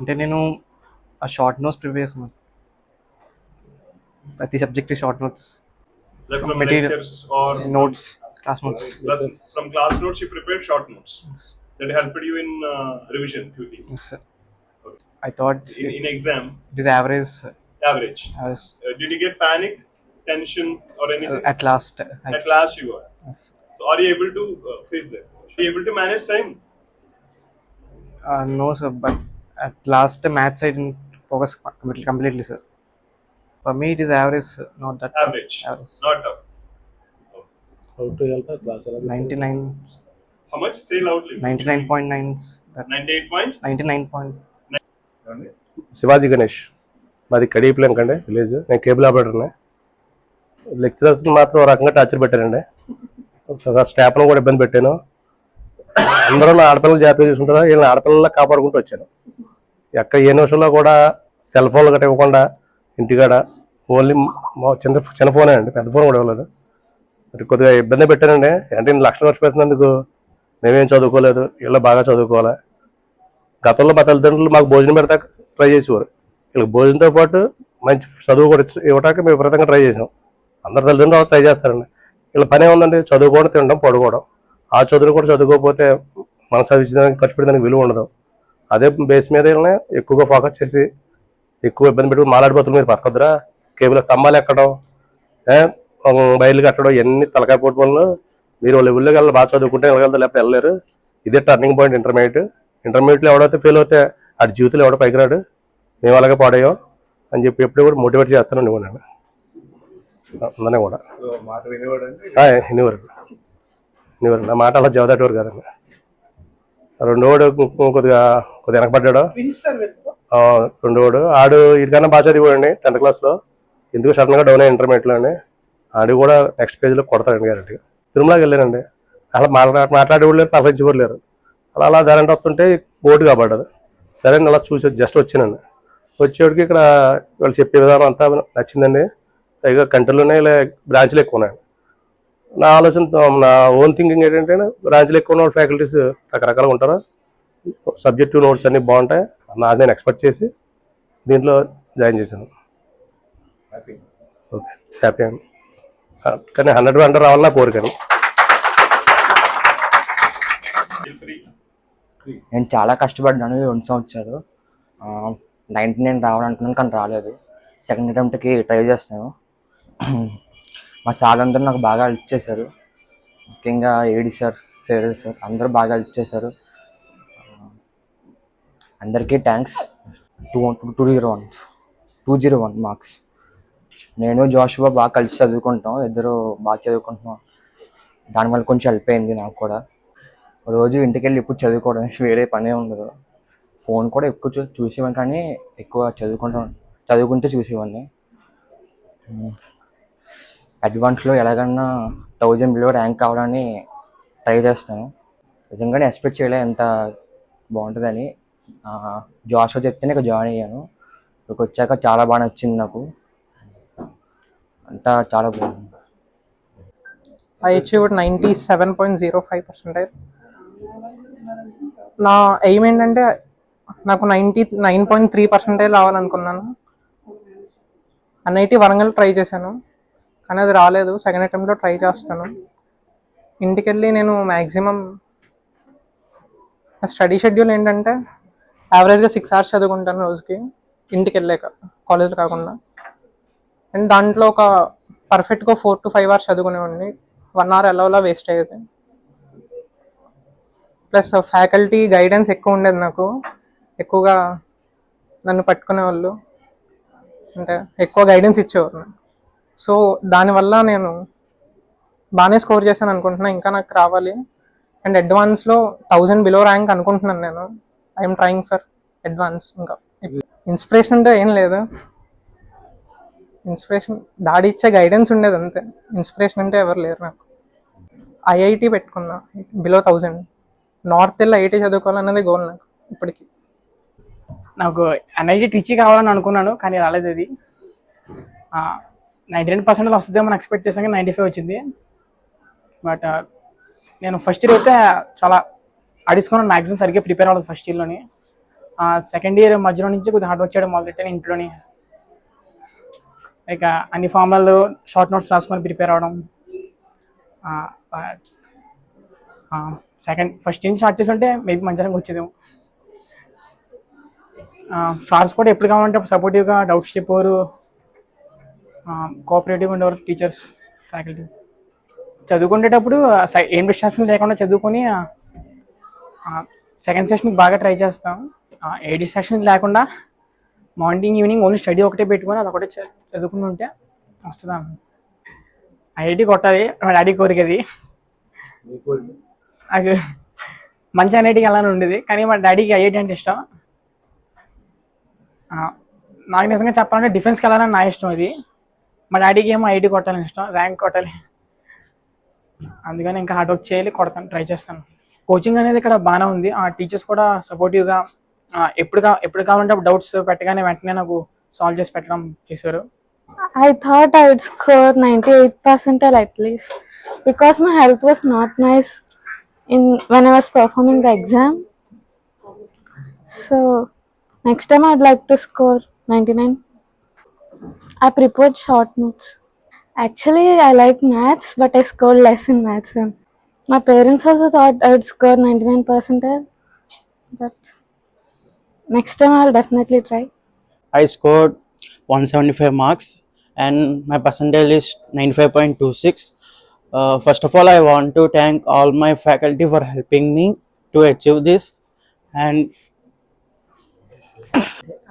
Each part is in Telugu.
అంటే నేను ఆ షార్ట్ నోట్స్ ప్రిపేర్ చేస్తున్నాను ప్రతి subject short notes Like from Material. lectures or notes class notes plus from class notes you prepared short notes that helped you in uh, revision QT. I thought In, in exam, it is average average. Average Uh, did you get panic, tension, or anything? At last At last you got. So are you able to uh, face that? Are you able to manage time? No sir but at last maths I didn't focus completely completely sir for me it is average sir, not that Average. average Not tough. How to help her class? 99 How much? Say loudly. 99.9 that 98 point? 99 point Shivaji Ganesh మాది కడియప్లేం కండి విలేజ్ నేను కేబుల్ ఆపరేటర్ని లెక్చరర్స్ మాత్రం ఒక రకంగా టార్చర్ పెట్టారండి స్టాఫ్ను కూడా ఇబ్బంది పెట్టాను అందరూ నా ఆడపిల్లలు జాగ్రత్తగా చూసుకుంటారా వీళ్ళని ఆడపిల్లలా కాపాడుకుంటూ వచ్చాను ఎక్కడ ఏ నిమిషంలో కూడా సెల్ ఫోన్లు గట్రా ఇవ్వకుండా ఇంటికాడ ఓన్లీ మా చిన్న చిన్న ఫోనే అండి పెద్ద ఫోన్ కూడా ఇవ్వలేదు. మరి కొద్దిగా ఇబ్బంది పెట్టానండి. అంటే నేను లక్షలు ఖర్చు పెట్టినందుకు మేమేం చదువుకోలేదు వీళ్ళు బాగా చదువుకోవాలి. గతంలో మా తల్లిదండ్రులు మాకు భోజనం పెడతా ట్రై చేసేవారు. వీళ్ళకి భోజనంతో పాటు మంచి చదువు కూడా ఇవ్వడానికి మేము విపరీతంగా ట్రై చేసాం. అందరు తల్లిదండ్రులు ట్రై చేస్తారండి. వీళ్ళ పనే ఉందండి చదువుకోవడం తినడం పడుకోవడం. ఆ చదువులు కూడా చదువుకోకపోతే మన చదివించడానికి ఖర్చు పెట్టడానికి విలువ ఉండదు. అదే బేస్ మీద ఎక్కువగా ఫోకస్ చేసి ఎక్కువ ఇబ్బంది పెట్టుకుని మాలాడిపోతున్నారు మీరు పక్కద్దురా కేబుల్ స్తంభాలు ఎక్కడం బయలు కట్టడం ఎన్ని తలకాయ పోటీ మీరు వాళ్ళ ఊళ్ళోకి వెళ్ళి బాగా చదువుకుంటే వెళ్ళగలుగుతారు లేకపోతే వెళ్ళలేరు. ఇదే టర్నింగ్ పాయింట్ ఇంటర్మీడియట్ ఇంటర్మీడియట్లో ఎవడైతే ఫెయిల్ అవుతే ఆ జీవితంలో ఎవడో పైకి రాడు. మేము అలాగే పాడాయో అని చెప్పి ఎప్పుడు కూడా మోటివేట్ చేస్తాను నువ్వు నేను అందరినీ కూడా. వినేవారు వినేవారు నా మాట అలా జవదాటేవారు కదండి. రెండోడు కొద్దిగా కొద్దిగా వెనకబడ్డాడు. రెండోడు ఆడు ఇటుకన్నా బాగా చదివాడండి టెన్త్ క్లాస్లో. ఎందుకు సడన్గా డౌన్ అయ్యి ఇంటర్మీడియట్లో అండి. ఆడు కూడా నెక్స్ట్ పేజ్లో కొడతాడండి గ్యారెంటీ తిరుమలకి వెళ్ళానండి. అలా మాట్లా మాట్లాడేవాళ్ళు పలకరించేవారు లేరు. అలా అలా దారంటే వస్తుంటే బోర్డు కాబడ్డది సరే అలా చూసి జస్ట్ వచ్చానండి. వచ్చేవాడికి ఇక్కడ వాళ్ళు చెప్పే విధానం అంతా నచ్చిందండి. పైగా కంట్రీలోనే ఇలా బ్రాంచ్లు ఎక్కువ ఉన్నాయి నా ఆలోచన నా ఓన్ థింకింగ్ ఏంటంటే బ్రాంచ్లు ఎక్కువ ఉన్న ఫ్యాకల్టీస్ రకరకాలుగా ఉంటారు. సబ్జెక్టివ్ నోట్స్ అన్నీ బాగుంటాయి. నాది నేను ఎక్స్పెక్ట్ చేసి దీంట్లో జాయిన్ చేశాను. హ్యాపీ ఓకే హ్యాపీ అండి. కానీ హండ్రెడ్ హండ్రెడ్ రావాలని నా కోరికను. నేను చాలా కష్టపడ్డాను రెండు సంవత్సరాలు. నైన్టీ నైన్ రావాలనుకున్నాను కానీ రాలేదు. సెకండ్ అటెంప్ట్కి ట్రై చేస్తాను. మా సార్ అందరూ నాకు బాగా హెల్ప్ చేశారు. ముఖ్యంగా ఏడి సార్ సేరే సార్ అందరూ బాగా హెల్ప్ చేశారు. అందరికీ thanks two two zero one two zero one marks నేను జోషువా బాగా కలిసి చదువుకుంటాం ఇద్దరు బాగా చదువుకుంటున్నాం. దానివల్ల కొంచెం హెల్ప్ అయింది నాకు కూడా. రోజు ఇంటికి వెళ్ళి ఇప్పుడు చదువుకోవడానికి వేరే పనే ఉండదు. ఫోన్ కూడా ఎక్కువ చూ చూసేవాడిని కానీ ఎక్కువ చదువుకుంటాం చదువుకుంటే చూసేవాడిని అడ్వాన్స్లో ఎలాగన్నా థౌజండ్ బిలో ర్యాంక్ కావాలని ట్రై చేస్తాను. నిజంగానే ఎక్స్పెక్ట్ చేయలే ఎంత బాగుంటుందని. జాషో చెప్తేనే ఇక జాయిన్ అయ్యాను. ఇక్కడికి వచ్చాక చాలా బాగా నచ్చింది నాకు. అంతా చాలా బాగుంది. ఐచ్ ninety seven point zero five percentage నా ఎయిమ్ ఏంటంటే నాకు ninety nine point three percentage రావాలనుకున్నాను. NIT Warangal try చేశాను. అనేది రాలేదు. సెకండ్ అటెంప్ట్లో ట్రై చేస్తాను. ఇంటికి వెళ్ళి నేను మ్యాక్సిమం నా స్టడీ షెడ్యూల్ ఏంటంటే యావరేజ్గా సిక్స్ అవర్స్ చదువుకుంటాను రోజుకి ఇంటికి వెళ్ళాక కాలేజ్ కాకుండా. అండ్ దాంట్లో ఒక పర్ఫెక్ట్గా ఫోర్ టు ఫైవ్ అవర్స్ చదువుకునేవాడిని. వన్ అవర్ ఎలా వేస్ట్ అయ్యేది. ప్లస్ ఫ్యాకల్టీ గైడెన్స్ ఎక్కువ ఉండేది నాకు. ఎక్కువగా నన్ను పట్టుకునే వాళ్ళు అంటే ఎక్కువ గైడెన్స్ ఇచ్చేవారు నాకు. సో దానివల్ల నేను బాగానే స్కోర్ చేశాను అనుకుంటున్నా. ఇంకా నాకు రావాలి. అండ్ అడ్వాన్స్లో థౌజండ్ బిలో ర్యాంక్ అనుకుంటున్నాను నేను. ఐఎమ్ ట్రయింగ్ ఫర్ అడ్వాన్స్ ఇంకా. ఇన్స్పిరేషన్ అంటే ఏం లేదు. ఇన్స్పిరేషన్ డాడీ ఇచ్చే గైడెన్స్ ఉండేది అంతే. ఇన్స్పిరేషన్ అంటే ఎవరు లేరు నాకు. ఐఐటి పెట్టుకున్నా. బిలో థౌజండ్ నార్త్ వెళ్ళి ఐఐటి చదువుకోవాలన్నది గోల్ నాకు ఇప్పటికి. నాకు ఎన్ఐటి టీచీ కావాలని అనుకున్నాను కానీ రాలేదు అది. నైంటీ నైన్ పర్సెంట్ వస్తుందేమో మనం ఎక్స్పెక్ట్ చేసాం కానీ నైంటీ ఫైవ్ వచ్చింది. బట్ uh, నేను ఫస్ట్ ఇయర్ అయితే చాలా అడుచుకున్నాను మ్యాక్సిమం సరిగ్గా ప్రిపేర్ అవ్వలేదు ఫస్ట్ ఇయర్లోని సెకండ్ ఇయర్ మధ్యలో నుంచి కొద్దిగా హార్డ్ వర్క్ చేయడం మొదలెట్టాను ఇంట్లోని. లైక్ uh, అన్ని ఫార్మాలు షార్ట్ నోట్స్ రాసుకొని ప్రిపేర్ అవ్వడం. సెకండ్ ఫస్ట్ నుంచి స్టార్ట్ చేసి ఉంటే మేబీ మంచిగా వచ్చేదేమో సార్స్ కూడా ఎప్పుడు కావాలంటే అప్పుడు సపోర్టివ్గా డౌట్స్ చెప్పేవారు. కోఆపరేటివ్గా ఉండేవారు టీచర్స్ ఫ్యాకల్టీ చదువుకునేటప్పుడు ఏం డిస్ట్రాక్షన్ లేకుండా చదువుకొని సెకండ్ సెషన్కి బాగా ట్రై చేస్తాం. ఏ డిస్ట్రాక్షన్ లేకుండా మార్నింగ్ ఈవినింగ్ ఓన్లీ స్టడీ ఒకటే పెట్టుకొని అది ఒకటే చదువుకుని ఉంటే వస్తుందా? ఐఐటి కొట్టాలి మా డాడీ కోరిక? అది నాకు మంచి ఐఐటికి వెళ్ళాలని ఉండేది కానీ మా డాడీకి ఐఐటి అంటే ఇష్టం. నాకు నిజంగా చెప్పాలంటే డిఫెన్స్కి వెళ్ళాలని నా ఇష్టం అది. మా డాడీకి ఏమో ఐడి కొట్టాలని ఇష్టం ర్యాంక్ కొట్టాలి. అందుకని ఇంకా హార్డ్ వర్క్ చేయాలి కొడతాను ట్రై చేస్తాను. కోచింగ్ అనేది ఇక్కడ బాగానే ఉంది. ఆ టీచర్స్ కూడా సపోర్టివ్గా ఎప్పుడు కా ఎప్పుడు కావాలంటే అప్పుడు డౌట్స్ పెట్టగానే వెంటనే నాకు సాల్వ్ చేసి పెట్టడం చేశారు I thought I score score 98 percentile at least because my health was not nice in when I performing the exam so next next time I'd like to score 99. I prepared short notes. Actually, I like maths, but I scored less in maths. My parents also thought I would score 99 percentile, but next time I'll definitely try. I scored 175 marks and my percentile is 95.26. Uh, first of all, I want to thank all my faculty for helping me to achieve this. And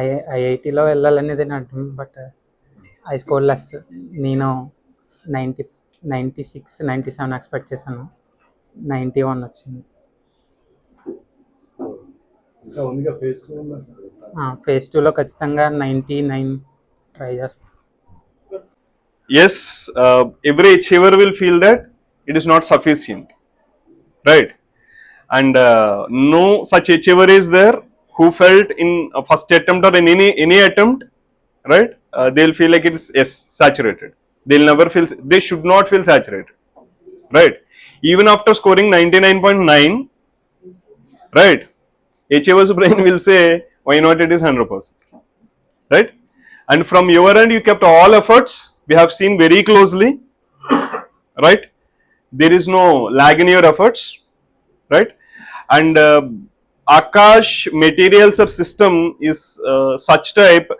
I ఐఐటిలో వెళ్ళాలనేది నా dream but I score less నేను ninety ninety six ninety seven expect చేశాను. నైంటీ వన్ వచ్చింది. ఫేజ్ టూలో ఖచ్చితంగా నైంటీ నైన్ ట్రై చేస్తాను yes, every achiever will feel that it is not sufficient, right? And uh, no such achiever is there. Who felt in a first attempt or in any any attempt, right? Uh, they'll feel like it is yes saturated. They'll never feel. They should not feel saturated, right? Even after scoring ninety nine point nine, right? Achiever's brain will say, why not? It is hundred percent, right? And from your end, you kept all efforts. We have seen very closely, right? There is no lag in your efforts, right? And uh, Akash materials or system is uh, such type.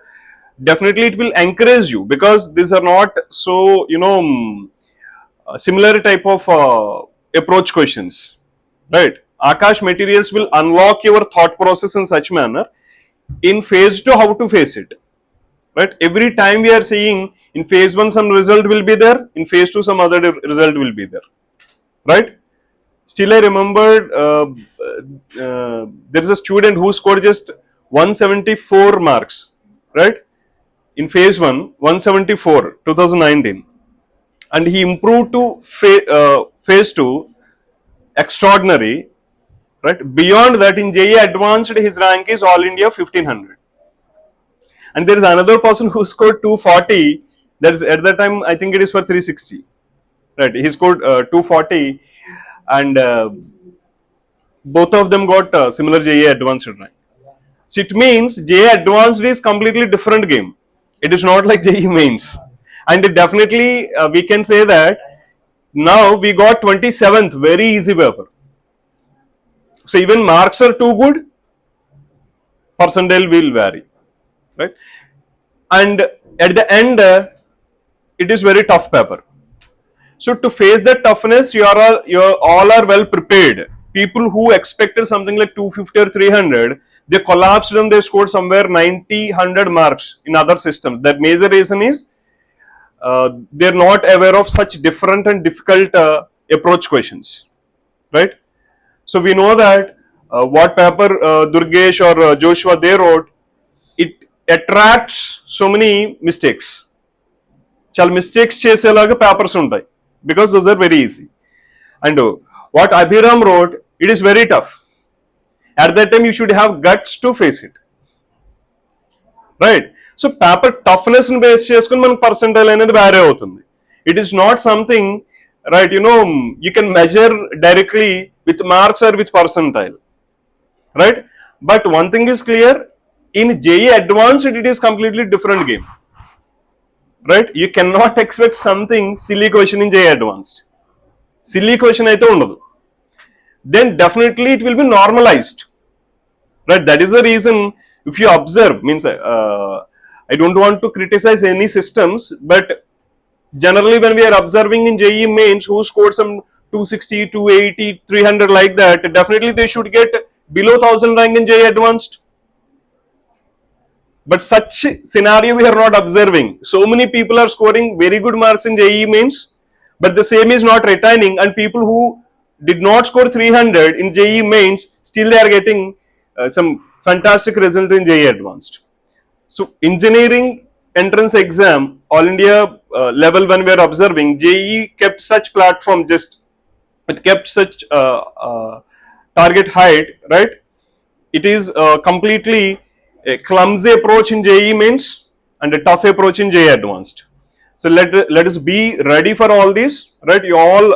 Definitely, it will encourage you because these are not so you know mm, uh, similar type of uh, approach questions, right? Akash materials will unlock your thought process in such manner. In phase two, how to face it right every time we are saying in phase 1 some result will be there in phase 2 some other result will be there right still i remembered uh, uh, there is a student who scored just 174 marks right? In phase 1 174 2019 and he improved to fa- uh, phase 2 extraordinary right? Beyond that in JE advanced his rank is all india 1500 and there is another person who scored 240 that is at that time i think it is for 360 right? He scored uh, 240 and uh, both of them got uh, similar JA advanced rank so it means JA advanced is completely different game. It is not like JE mains. And it definitely uh, we can say that now we got 27th very easy paper. So even marks are too good percentile will vary right? And at the end uh, it is very tough paper so to face that toughness you are all you are, all are well prepared people who expected something like 250 or 300 they collapsed and they scored somewhere 90 100 marks in other systems that major reason is uh, they're not aware of such different and difficult uh, approach questions right so we know that uh, what paper uh, durgesh or uh, joshua they wrote it attracts so many mistakes చాలా మిస్టేక్స్ చేసేలాగా పేపర్స్ ఉంటాయి because those are very easy and what Abhiram road it is very tough at that time you should have guts to face it right so paper toughness ని బేస్ చేసుకుని మనకు పర్సంటైల్ అనేది వేరే అవుతుంది it is not something right you know you can measure directly with marks or with percentile right But one thing is clear in JE Advanced, it is completely different game. Right? You cannot expect something silly question in JE Advanced. Silly question అయితే ఉండదు then definitely it will be normalized right that is the reason if you observe means uh, i don't want to criticize any systems but generally when we are observing in JE mains who scored some 260 280 300 like that definitely they should get below 1000 rank in JE advanced but such scenario we are not observing. So many people are scoring very good marks in JE mains but the same is not retaining. And people who did not score 300 in JE mains still they are getting uh, some fantastic result in JE advanced. So engineering entrance exam all india uh, level when we are observing. JE kept such platform just it kept such uh, uh, target height right? It is uh, completely a clumsy approach in JE mains and a tough approach in JE advanced. So let let us be ready for all this right? You all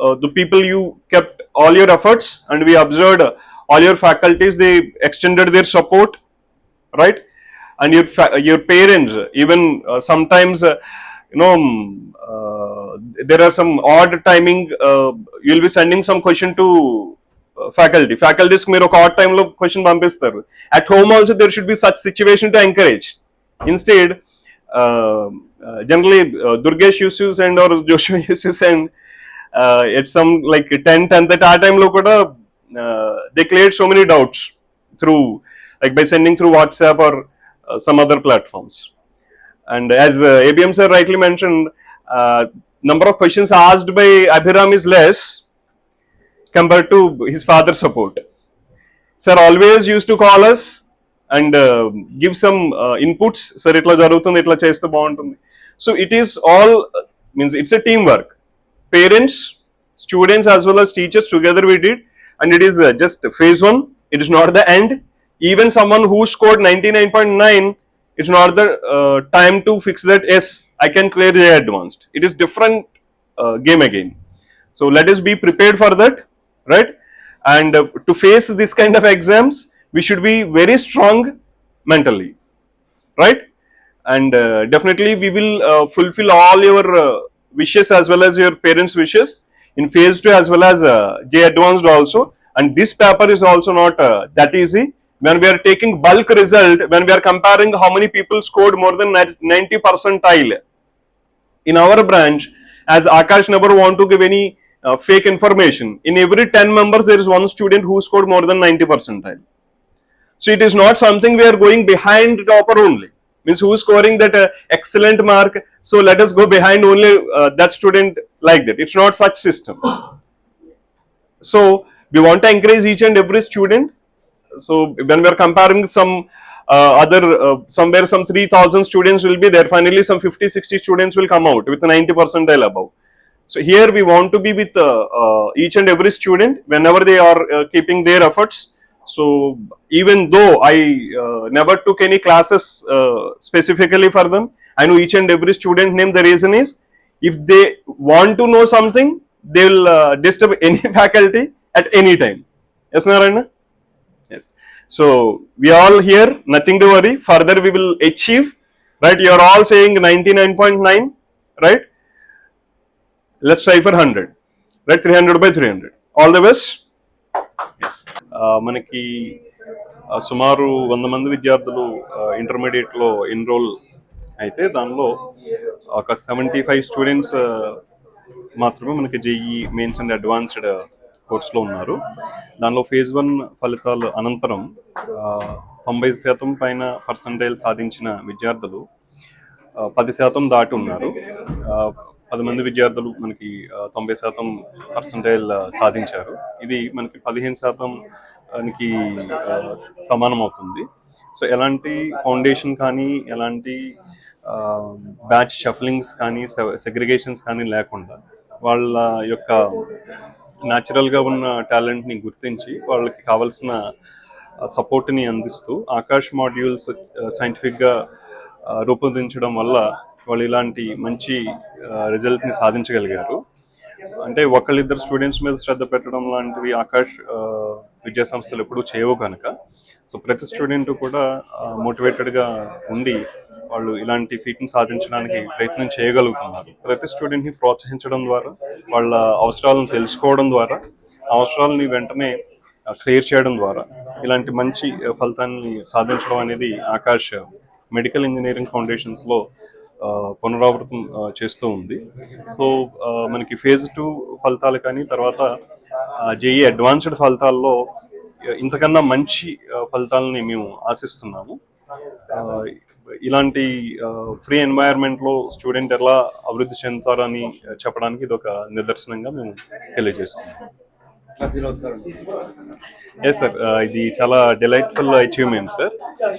uh, the people you kept all your efforts and we observed uh, all your faculties they extended their support right? And your your parents even uh, sometimes uh, you know um, uh, there are some odd timing uh, you'll be sending some question to faculty faculties మీరు ఒక ఆట్ టైంలో క్వశ్చన్ పంపిస్తారు at home also there should be such situation to encourage instead generally Durgesh used to send or Joshi used to send at some like ten tenth ఆ టైంలో కూడా they clear so many doubts through like by sending through WhatsApp or uh, some other platforms. And as uh, ABM sir rightly mentioned, uh, number of questions asked by Abhiram is less compared to his father's support. Sir always used to call us and uh, give some uh, inputs. Sir, itla jarutundi, itla cheste bond. So it is all uh, means it's a teamwork. Parents, students as well as teachers together we did and it is uh, just phase one. It is not the end. Even someone who scored 99.9, it's not the uh, time to fix that. Yes, I can clear the advanced. It is different uh, game again. So let us be prepared for that right? And uh, to face this kind of exams, we should be very strong mentally, right? And uh, definitely we will uh, fulfill all your uh, wishes as well as your parents' wishes in phase two as well as uh, J advanced also. And this paper is also not uh, that easy. When we are taking bulk result, when we are comparing how many people scored more than 90 percentile in our branch, as Akash never want to give any uh, fake information. In every 10 members, there is one student who scored more than 90 percentile. So it is not something we are going behind the topper only. Means who is scoring that uh, excellent mark. So let us go behind only uh, that student like that. It's not such system. So we want to encourage each and every student. So when we are comparing some uh, other uh, somewhere some 3000 students will be there finally some 50 60 students will come out with 90 percentile above so here we want to be with uh, uh, each and every student whenever they are uh, keeping their efforts. So even though i never took any classes specifically for them i know each and every student name the reason is if they want to know something they will uh, disturb any faculty at any time. Yes narayana yes. So we are all here nothing to worry. Further we will achieve. Right? You are all saying 99.9 right let's try for 100 right 300 by 300 all the best. Yes. Uh, మనకి uh, సుమారు వంద మంది విద్యార్థులు uh, ఇంటర్మీడియట్లో ఎన్రోల్ అయితే దానిలో ఒక సెవెంటీ ఫైవ్ స్టూడెంట్స్ మాత్రమే మనకి జేఈ మెయిన్స్ అండ్ అడ్వాన్స్డ్ కోర్సులో ఉన్నారు. దానిలో ఫేజ్ వన్ ఫలితాలు అనంతరం తొంభై శాతం పైన పర్సంటైల్ సాధించిన విద్యార్థులు పది శాతం దాటి ఉన్నారు. పది మంది విద్యార్థులు మనకి తొంభై శాతం పర్సంటైల్ సాధించారు. ఇది మనకి పదిహేను శాతం మనకి సమానం అవుతుంది సో ఎలాంటి ఫౌండేషన్ కానీ ఎలాంటి బ్యాచ్ షఫలింగ్స్ కానీ సెగ్రిగేషన్స్ కానీ లేకుండా వాళ్ళ యొక్క న్యాచురల్గా ఉన్న టాలెంట్ని గుర్తించి వాళ్ళకి కావాల్సిన సపోర్ట్ని అందిస్తూ ఆకాష్ మాడ్యూల్స్ సైంటిఫిక్గా రూపొందించడం వల్ల వాళ్ళు ఇలాంటి మంచి రిజల్ట్ని సాధించగలిగారు. అంటే ఒకళ్ళిద్దరు స్టూడెంట్స్ మీద శ్రద్ధ పెట్టడం లాంటివి ఆకాష్ విద్యా సంస్థలు ఎప్పుడూ చేయవు కనుక సో ప్రతి స్టూడెంట్ కూడా మోటివేటెడ్గా ఉండి వాళ్ళు ఇలాంటి ఫీట్ని సాధించడానికి ప్రయత్నం చేయగలుగుతున్నారు. ప్రతి స్టూడెంట్ని ప్రోత్సహించడం ద్వారా వాళ్ళ అవసరాలను తెలుసుకోవడం ద్వారా అవసరాలని వెంటనే క్లియర్ చేయడం ద్వారా ఇలాంటి మంచి ఫలితాన్ని సాధించడం అనేది ఆకాష్ మెడికల్ ఇంజనీరింగ్ ఫౌండేషన్స్లో పునరావృతం చేస్తూ ఉంది. సో మనకి ఫేజ్ టూ ఫలితాలు కానీ తర్వాత జేఈ అడ్వాన్స్డ్ ఫలితాల్లో ఇంతకన్నా మంచి ఫలితాలని మేము ఆశిస్తున్నాము. ఇలాంటి ఫ్రీ ఎన్వైరన్మెంట్లో స్టూడెంట్ ఎలా అభివృద్ధి చెందుతారని చెప్పడానికి ఇది ఒక నిదర్శనంగా మేము తెలియజేస్తున్నాం. ఎస్ సార్ ఇది చాలా డిలైట్ఫుల్ అచీవ్మెంట్ సార్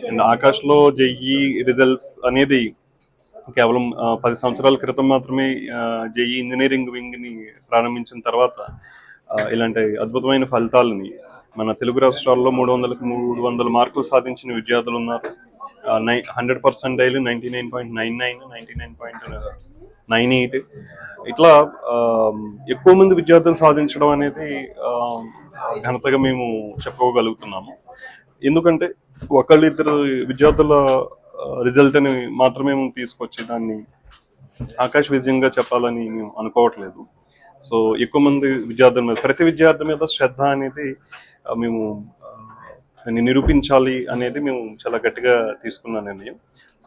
అండ్ ఆకాష్లో జెఈ రిజల్ట్స్ అనేది కేవలం పది సంవత్సరాల క్రితం మాత్రమే జేఈ ఇంజనీరింగ్ వింగ్ని ప్రారంభించిన తర్వాత ఇలాంటి అద్భుతమైన ఫలితాలని మన తెలుగు రాష్ట్రాల్లో మూడు వందలకు మూడు వందల మార్కులు సాధించిన విద్యార్థులు ఉన్నారు. నై hundred percent అయిలు ninety nine point nine nine ninety nine point nine eight. ఇట్లా ఎక్కువ మంది విద్యార్థులు సాధించడం అనేది ఘనతగా మేము చెప్పుకోగలుగుతున్నాము. ఎందుకంటే ఒకళ్ళిద్దరు విద్యార్థుల రిజల్ట్ అని మాత్రమే మేము తీసుకొచ్చి దాన్ని ఆకాశ విజయంగా చెప్పాలని మేము అనుకోవట్లేదు. సో ఎక్కువ మంది విద్యార్థుల మీద ప్రతి విద్యార్థి మీద శ్రద్ధ అనేది మేము దాన్ని నిరూపించాలి అనేది మేము చాలా గట్టిగా తీసుకున్న నిర్ణయం.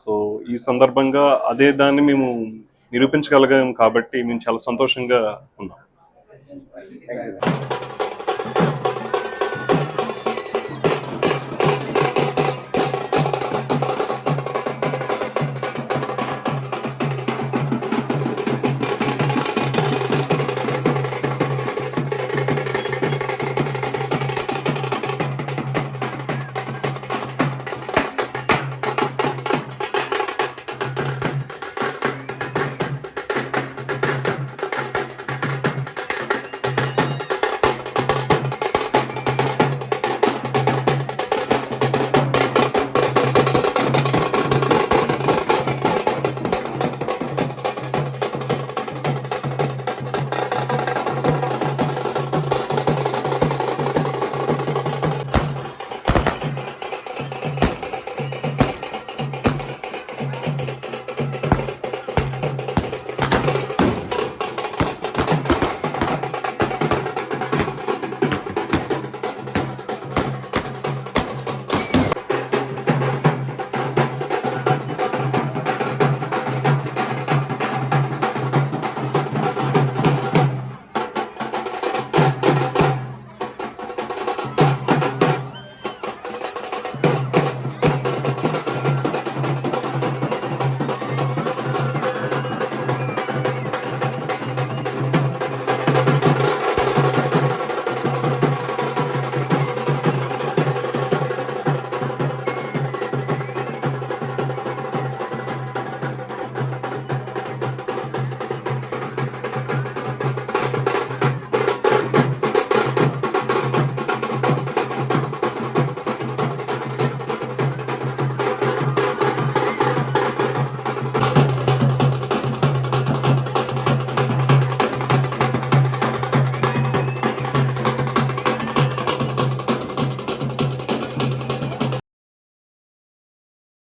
సో ఈ సందర్భంగా అదే దాన్ని మేము నిరూపించగలిగాం కాబట్టి మేము చాలా సంతోషంగా ఉన్నాం.